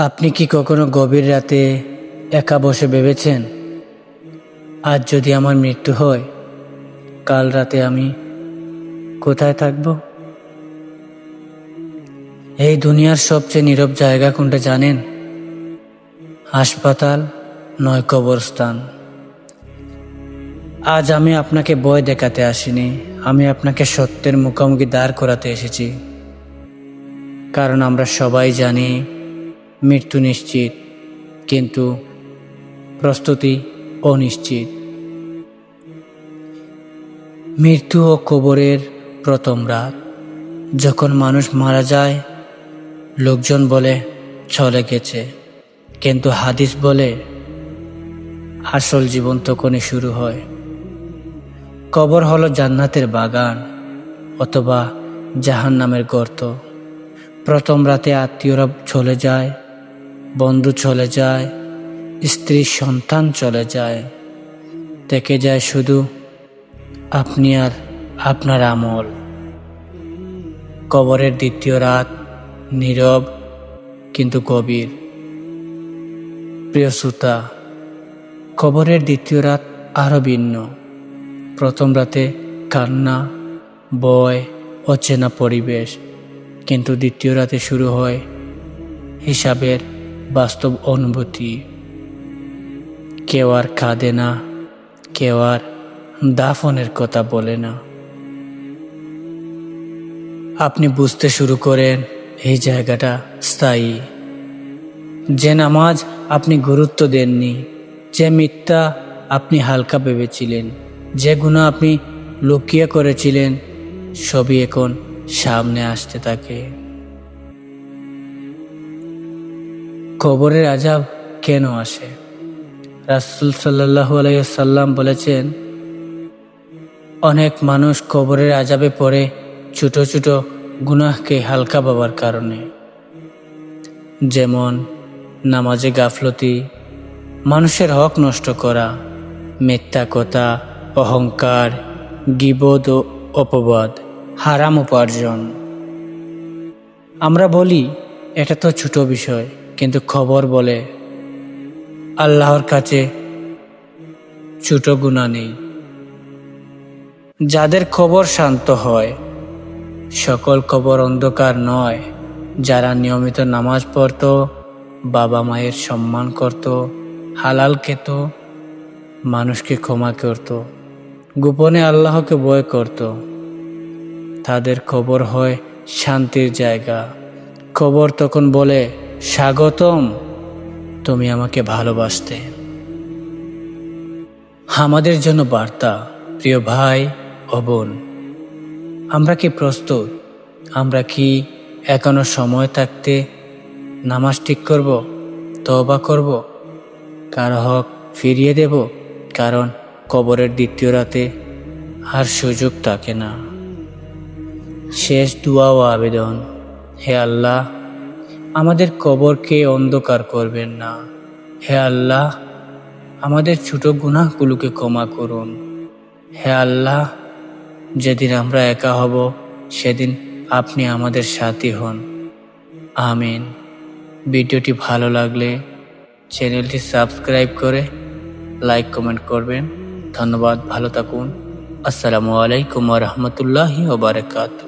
আপনি কি কখনো গভীর রাতে একা বসে ভেবেছেন? আজ যদি আমার মৃত্যু হয়, কাল রাতে আমি কোথায় থাকব? এই দুনিয়ার সবচেয়ে নীরব জায়গা কোনটা জানেন? হাসপাতাল নয় কবরস্থান। আজ আমি আপনাকে বয় দেখাতে আসিনি, আমি আপনাকে সত্যের মুখোমুখি দাঁড় করাতে এসেছি। কারণ আমরা সবাই জানি মৃত্যু নিশ্চিত, কিন্তু প্রস্তুতি অনিশ্চিত। মৃত্যু ও কবরের প্রথম রাত। যখন মানুষ মারা যায়, লোকজন বলে, চলে গেছে। কিন্তু হাদিস বলে, আসল জীবন তখনই শুরু হয়। কবর হলো জান্নাতের বাগান অথবা জাহান নামের গর্ত। প্রথম রাতে আত্মীয়রা চলে যায় বন্ধু চলে যায়, স্ত্রী সন্তান চলে যায়। থেকে যায় শুধু আপনি আর আপনার আমল। কবরের দ্বিতীয় রাত নীরব কিন্তু গভীর। প্রিয় শ্রোতা, কবরের দ্বিতীয় রাত আরও ভিন্ন। প্রথম রাতে কান্না বয় অচেনা পরিবেশ, কিন্তু দ্বিতীয় রাতে শুরু হয় হিসাবের বাস্তব অনুভূতি। কেউ আর কাঁদে না, কেউ আর দাফনের কথা বলে না। আপনি বুঝতে শুরু করেন, এই জায়গাটা স্থায়ী। যে নামাজ আপনি গুরুত্ব দেননি, যে মিথ্যা আপনি হালকা ভেবেছিলেন, যে গুণা আপনি লুকিয়ে করেছিলেন, সবই এখন সামনে আসতে থাকে। কবরের আজাব কেন আসে? রাসুল সাল্লাহ আলাইসাল্লাম বলেছেন, অনেক মানুষ কবরের আজাবে পড়ে ছোট ছোট গুনাহকে হালকা পাবার কারণে। যেমন নামাজে গাফলতি, মানুষের হক নষ্ট করা মিথ্যা কথা অহংকার গিবোধ ও অপবাদ, হারাম উপার্জন। আমরা বলি, এটা তো ছোট বিষয়। কিন্তু খবর বলে, আল্লাহর কাছে ছোট গুণা নেই। যাদের খবর শান্ত হয়, সকল খবর অন্ধকার নয়। যারা নিয়মিত নামাজ পড়ত, বাবা মায়ের সম্মান করত, হালাল খেত, মানুষকে ক্ষমা করত, গোপনে আল্লাহকে ভয় করত। তাদের খবর হয় শান্তির জায়গা। খবর তখন বলে স্বাগতম, তুমি আমাকে ভালোবাসতে। আমাদের জন্য বার্তা, প্রিয় ভাই ও বোন, আমরা কি প্রস্তুত? আমরা কি এখনও সময় থাকতে নামাজ ঠিক করব তবা করব? কারও হক ফিরিয়ে দেব, কারণ কবরের দ্বিতীয় রাতে আর সুযোগ থাকে না। শেষ দোয়া ও আবেদন, হে আল্লাহ আমাদের কবরকে অন্ধকার করবেন না। হে আল্লাহ, আমাদের ছোট গুনাহগুলোকে ক্ষমা করুন। হে আল্লাহ, যেদিন আমরা একা হব, সেদিন আপনি আমাদের সাথী হন। আমিন। ভিডিওটি ভালো লাগলে চ্যানেলটি সাবস্ক্রাইব করে লাইক, কমেন্ট করবেন। ধন্যবাদ, ভালো থাকুন। আসসালামু আলাইকুম রহমতুল্লাহি ওবরাকাতু